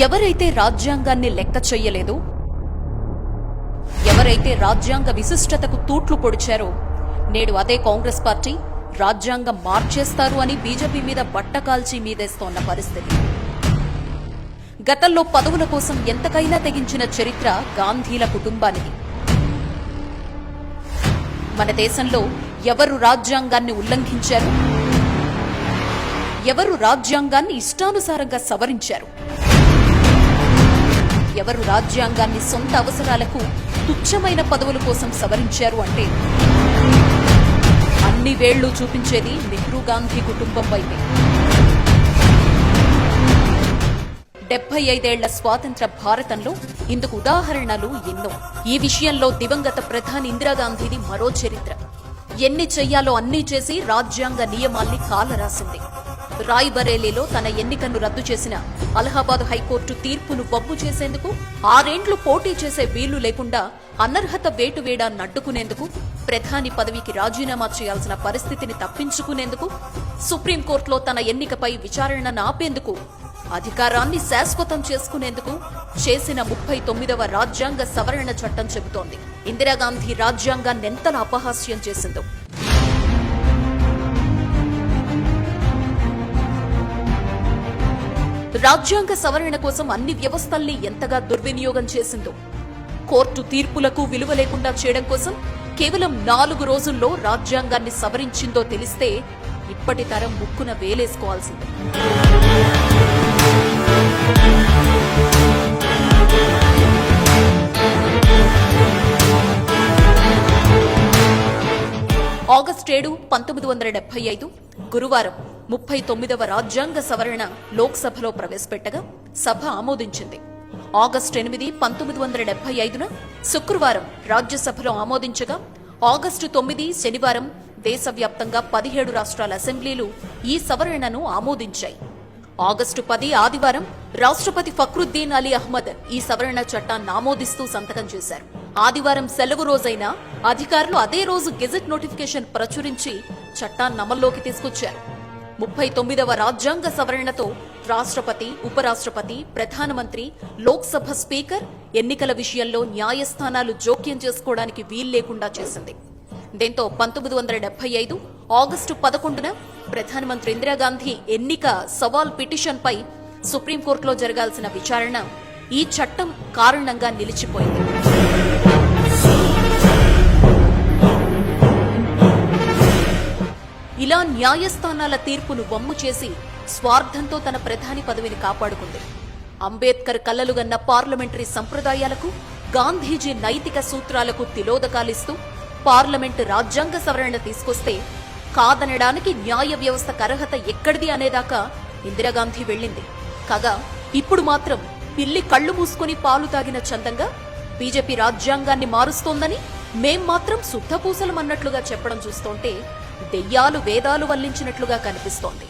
ఎవరైతే రాజ్యాంగాన్ని లెక్క చెయ్యలేదో ఎవరైతే రాజ్యాంగ విశిష్టతకు తూట్లు పొడిచారో నేడు అదే కాంగ్రెస్ పార్టీ రాజ్యాంగం మార్చేస్తారు అని బీజేపీ మీద బట్టకాల్చి మీదేస్తోన్న పరిస్థితి. గతంలో పదవుల కోసం ఎంతకైనా తెగించిన చరిత్ర గాంధీల కుటుంబానికి మన దేశంలో ఎవరు రాజ్యాంగాన్ని ఉల్లంఘించారు? ఎవరు రాజ్యాంగాన్ని ఇష్టానుసారంగా సవరించారు? ఎవరు రాజ్యాంగాన్ని సొంత అవసరాలకు తుచ్చమైన పదవుల కోసం సవరించారు అంటే? అన్ని వేళ్ళు చూపించేది నెహ్రూ గాంధీ కుటుంబం వైపే. డెబ్బై ఐదేళ్ళ స్వాతంత్ర భారతంలో ఇందుకు ఉదాహరణలు ఎన్నో. ఈ విషయంలో దివంగత ప్రధాని ఇందిరాగాంధీది మరో చరిత్ర. ఎన్ని చెయ్యాలో అన్నీ చేసి రాజ్యాంగ నియమాల్ని కాలరాసింది. రాయ్బరేలీలో తన ఎన్నికను రద్దు చేసిన అలహాబాద్ హైకోర్టు తీర్పును వమ్ము చేసేందుకు ఆరేండ్లు పోటీ చేసే వీలు లేకుండా అనర్హత వేటు వేడాన్ని అడ్డుకునేందుకు ప్రధాని పదవికి రాజీనామా చేయాల్సిన పరిస్థితిని తప్పించుకునేందుకు సుప్రీంకోర్టులో తన ఎన్నికపై విచారణను ఆపేందుకు అధికారాన్ని శాశ్వతం చేసుకునేందుకు చేసిన ముప్పై తొమ్మిదవ రాజ్యాంగ సవరణ చట్టం చెబుతోంది. ఇందిరాగాంధీ రాజ్యాంగాన్ని ఎంతలా అపహాస్యం చేసిందో. రాజ్యాంగ సవరణ కోసం అన్ని వ్యవస్థల్ని ఎంతగా దుర్వినియోగం చేసిందో కోర్టు తీర్పులకు విలువ లేకుండా చేయడం కోసం కేవలం నాలుగు రోజుల్లో రాజ్యాంగాన్ని సవరించిందో తెలిస్తే ఇప్పటి తరం ముక్కున వేలేసుకోవాల్సిందే. ఆగస్టు ఏడు పంతొమ్మిది వందల డెబ్బై ఐదు గురువారం ముప్పై తొమ్మిదవ రాజ్యాంగ సవరణ లోక్సభలో ప్రవేశపెట్టగా సభ ఆమోదించింది. ఆగస్టు ఎనిమిది పంతొమ్మిది వందల డెబ్బై ఐదున శుక్రవారం రాజ్యసభలో ఆమోదించగా ఆగస్టు తొమ్మిది శనివారం దేశవ్యాప్తంగా పదిహేడు రాష్ట్రాల అసెంబ్లీలు ఈ సవరణను ఆమోదించాయి. ఆగస్టు పది ఆదివారం రాష్ట్రపతి ఫక్రుద్దీన్ అలీ అహ్మద్ ఈ సవరణ చట్టాన్ని ఆమోదిస్తూ సంతకం చేశారు. ఆదివారం సెలవు రోజైనా అధికారులు అదే రోజు గెజెట్ నోటిఫికేషన్ ప్రచురించి చట్టాన్ని అమల్లోకి తీసుకొచ్చారు. ముప్పై తొమ్మిదవ రాజ్యాంగ సవరణతో రాష్ట్రపతి ఉపరాష్ట్రపతి ప్రధానమంత్రి లోక్సభ స్పీకర్ ఎన్నికల విషయంలో న్యాయస్థానాలు జోక్యం చేసుకోవడానికి వీల్లేకుండా చేసింది. దీంతో పంతొమ్మిది వందల డెబ్బై ఐదు ఆగస్టు పదకొండున ప్రధానమంత్రి ఇందిరాగాంధీ ఎన్నిక సవాల్ పిటిషన్పై సుప్రీంకోర్టులో జరగాల్సిన విచారణ ఈ చట్టం కారణంగా నిలిచిపోయింది. ఇలా న్యాయస్థానాల తీర్పును వమ్ము చేసి స్వార్థంతో తన ప్రధాని పదవిని కాపాడుకుంది. అంబేద్కర్ కలలుగన్న పార్లమెంటరీ సంప్రదాయాలకు గాంధీజీ నైతిక సూత్రాలకు తిలోదకాలిస్తూ పార్లమెంటు రాజ్యాంగ సవరణ తీసుకొస్తే కాదనడానికి న్యాయ వ్యవస్థకు అర్హత ఎక్కడిది అనేదాకా ఇందిరాగాంధీ వెళ్ళింది. కాగా ఇప్పుడు మాత్రం పిల్లి కళ్ళు మూసుకుని పాలు తాగిన చందంగా బీజేపీ రాజ్యాంగాన్ని మారుస్తోందని మేం మాత్రం శుద్ధపూసలమన్నట్లుగా చెప్పడం చూస్తోంటే దెయ్యాలు వేదాలు వల్లించినట్లుగా కనిపిస్తోంది.